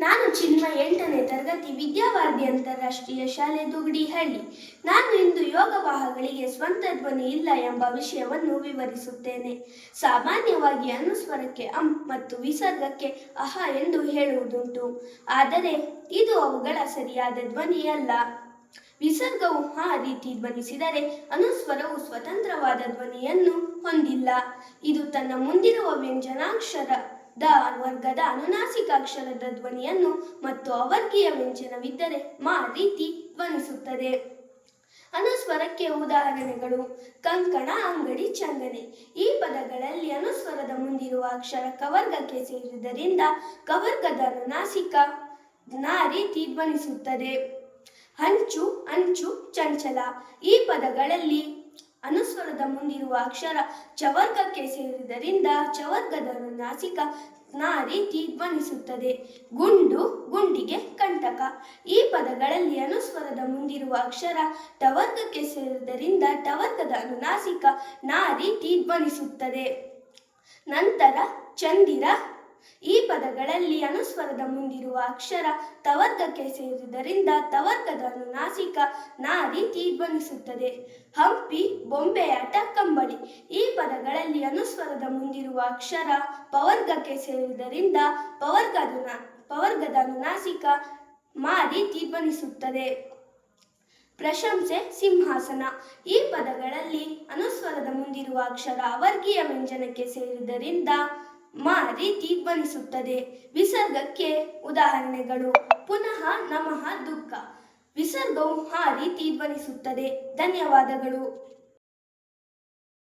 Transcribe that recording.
ನಾನು ಚಿನ್ಮ ಎಂಟನೇ ತರಗತಿ ವಿದ್ಯಾವಾರ್ಧಿ ಅಂತಾರಾಷ್ಟ್ರೀಯ ಶಾಲೆ ದುಗಡಿಹಳ್ಳಿ. ನಾನು ಇಂದು ಯೋಗವಾಹಗಳಿಗೆ ಸ್ವಂತ ಧ್ವನಿ ಇಲ್ಲ ಎಂಬ ವಿಷಯವನ್ನು ವಿವರಿಸುತ್ತೇನೆ. ಸಾಮಾನ್ಯವಾಗಿ ಅನುಸ್ವರಕ್ಕೆ ಅಂ ಮತ್ತು ವಿಸರ್ಗಕ್ಕೆ ಅಹ ಎಂದು ಹೇಳುವುದುಂಟು. ಆದರೆ ಇದು ಅವುಗಳ ಸರಿಯಾದ ಧ್ವನಿಯಲ್ಲ. ವಿಸರ್ಗವು ಆ ರೀತಿ ಧ್ವನಿಸಿದರೆ ಅನುಸ್ವರವು ಸ್ವತಂತ್ರವಾದ ಧ್ವನಿಯನ್ನು ಹೊಂದಿಲ್ಲ. ಇದು ತನ್ನ ಮುಂದಿರುವ ವ್ಯಂಜನಾಕ್ಷರದ ವರ್ಗದ ಅನುನಾಸಿಕ ಅಕ್ಷರದ ಧ್ವನಿಯನ್ನು ಮತ್ತು ಅವರ್ಗೀಯ ವ್ಯಂಜನವಿದ್ದರೆ ಮಾ ರೀತಿ ಧ್ವನಿಸುತ್ತದೆ. ಅನುಸ್ವರಕ್ಕೆ ಉದಾಹರಣೆಗಳು. ಕಂಕಣ, ಅಂಗಡಿ, ಚಂದನೆ. ಈ ಪದಗಳಲ್ಲಿ ಅನುಸ್ವರದ ಮುಂದಿರುವ ಅಕ್ಷರ ಕವರ್ಗಕ್ಕೆ ಸೇರಿದ್ದರಿಂದ ಕವರ್ಗದ ಅನುನಾಸಿಕ ನಾ ರೀತಿ ಧ್ವನಿಸುತ್ತದೆ. ಹಂಚು ಅಂಚು, ಚಂಚಲ. ಈ ಪದಗಳಲ್ಲಿ ಅನುಸ್ವರದ ಮುಂದಿರುವ ಅಕ್ಷರ ಚವರ್ಗಕ್ಕೆ ಸೇರಿದ್ದರಿಂದ ಚವರ್ಗದ ನಾಸಿಕ ನಾರಿ ರೀತಿ ಧ್ವನಿಸುತ್ತದೆ. ಗುಂಡು, ಗುಂಡಿಗೆ ಕಂಟಕ. ಈ ಪದಗಳಲ್ಲಿ ಅನುಸ್ವರದ ಮುಂದಿರುವ ಅಕ್ಷರ ಟವರ್ಗಕ್ಕೆ ಸೇರಿದ್ದರಿಂದ ಟವರ್ಗದ ಅನುನಾಸಿಕ ನಾರಿ ರೀತಿ ಧ್ವನಿಸುತ್ತದೆ. ನಂತರ ಚಂದಿರ ಈ ಪದಗಳಲ್ಲಿ ಅನುಸ್ವರದ ಮುಂದಿರುವ ಅಕ್ಷರ ತವರ್ಗಕ್ಕೆ ಸೇರಿದ್ದರಿಂದ ತವರ್ಗದ ಅನುನಾಸಿಕ ನಾ ರೀತಿ ಧ್ವನಿಸುತ್ತದೆ. ಹಂಪಿ, ಬೊಂಬೆಯಾಟ, ಕಂಬಳಿ. ಈ ಪದಗಳಲ್ಲಿ ಅನುಸ್ವರದ ಮುಂದಿರುವ ಅಕ್ಷರ ಪವರ್ಗಕ್ಕೆ ಸೇರಿದ್ದರಿಂದ ಪವರ್ಗದ ಪವರ್ಗದ ಅನುನಾಸಿಕ ಮಾ ರೀತಿ ಧ್ವನಿಸುತ್ತದೆ. ಪ್ರಶಂಸೆ, ಸಿಂಹಾಸನ. ಈ ಪದಗಳಲ್ಲಿ ಅನುಸ್ವರದ ಮುಂದಿರುವ ಅಕ್ಷರ ಅವರ್ಗೀಯ ವ್ಯಂಜನಕ್ಕೆ ಸೇರಿದ್ದರಿಂದ ರೀತಿ ಧ್ವನಿಸುತ್ತದೆ ವಿಸರ್ಗಕ್ಕೆ ಉದಾಹರಣೆಗಳು. ಪುನಃ ನಮಃ ದುಃಖ. ವಿಸರ್ಗವು ಆ ರೀತಿ ಧನ್ಯವಾದಗಳು.